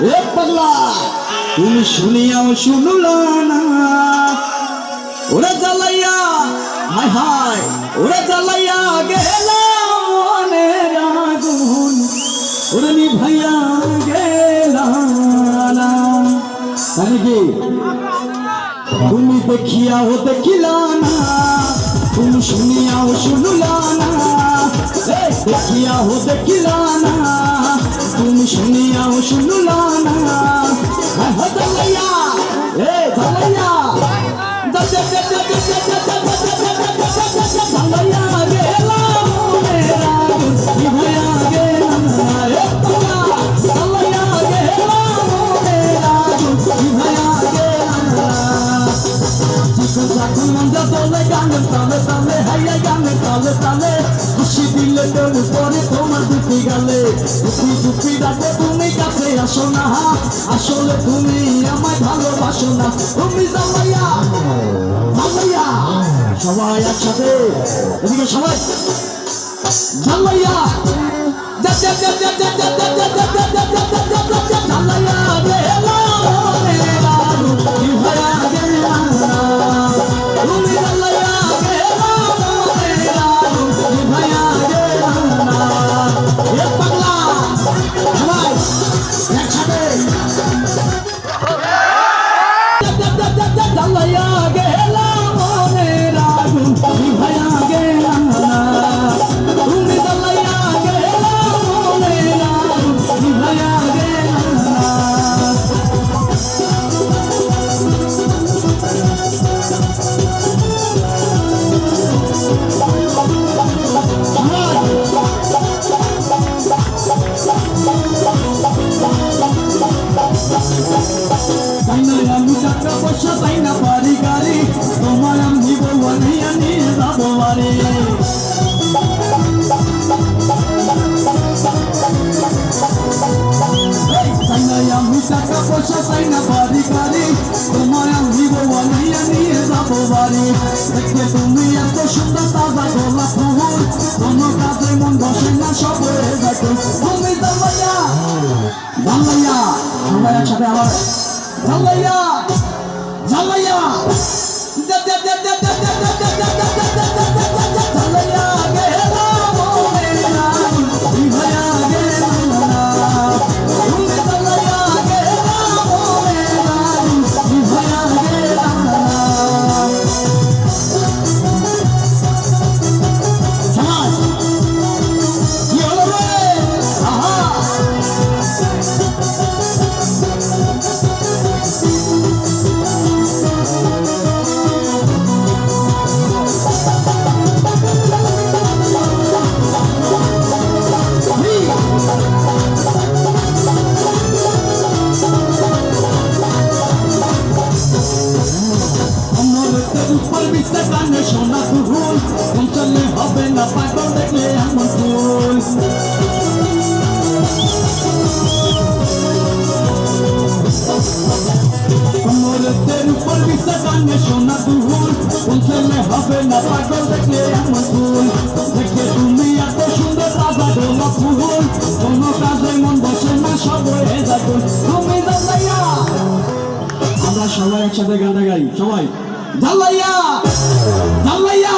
পাগলা তুমি শুনিয়াও শুনলা না ওরে জ্বালাইয়া, হায় হায়, ওরে জ্বালাইয়া গেলাম মনের আগুন। ওরে নিভাইয়া না। তাই নাকি তুমি দেখিয়াও দেখিলা না, তুমি শুনিয়াও শুনলা না। দেখিয়াও দেখিলা না। सुनिया औषधु लाना धलैया ए धलैया धलैया गेला मेरा निभया Tale tale, hey, I got me, tale tale হাসি দিলে তেমন পরে তোমার দুটি গালে দুটি দুটি ডাকে তুমি কাছে আসো না আসলে তুমি আমায় ভালোবাসো না তুমি জামাইয়া জামাইয়া সবাই একসাথে এদিকে সবাই জামাইয়া కన్నయ్య చక్క పక్షపైన పారి గారి తోమరం దిగవని అని రాబోవాలి కన్నయ్య చక్క పక్షపైన పారి గారి తోమరం దిగవని అని రాబోవాలి দেখে তুমি এত সুন্দর তাজা গোলা ফুল কোনো কাজে মন বসে না সবরে দেখো তুমি তো ভাইয়া একসাথে আমার। জাল্লাইয়া জাল্লাইয়া বিস্তার কানে সোনা ফুল অঞ্চলে হবে না পাগল দেখলে এমন ফুল অমরতের উপর বিস্তার কানে সোনা ফুল অঞ্চলে হবে না পাগল দেখলে এমন ফুল দেখে তুমি এত সুন্দর রাজা গোলাপ ফুল কোনো কাজে মন বসে না সব হয়ে যাবে তুমি দাঁড়াইয়া আমরা সবাই একসাথে গানটা গাই, সবাই। జల్లయ్యా జల్లయ్యా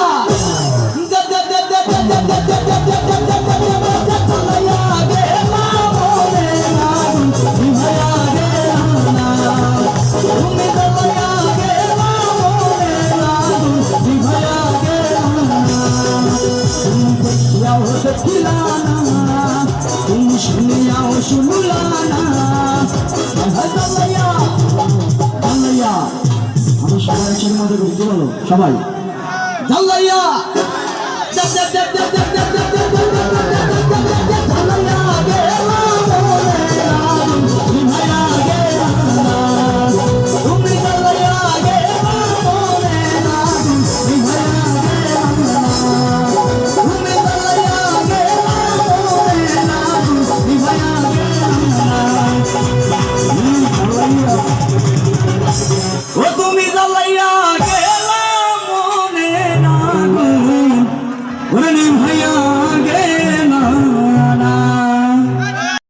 Kulana, Kulana, Kulana, Kulana, Kulana, সবাই। জাল্লাইয়া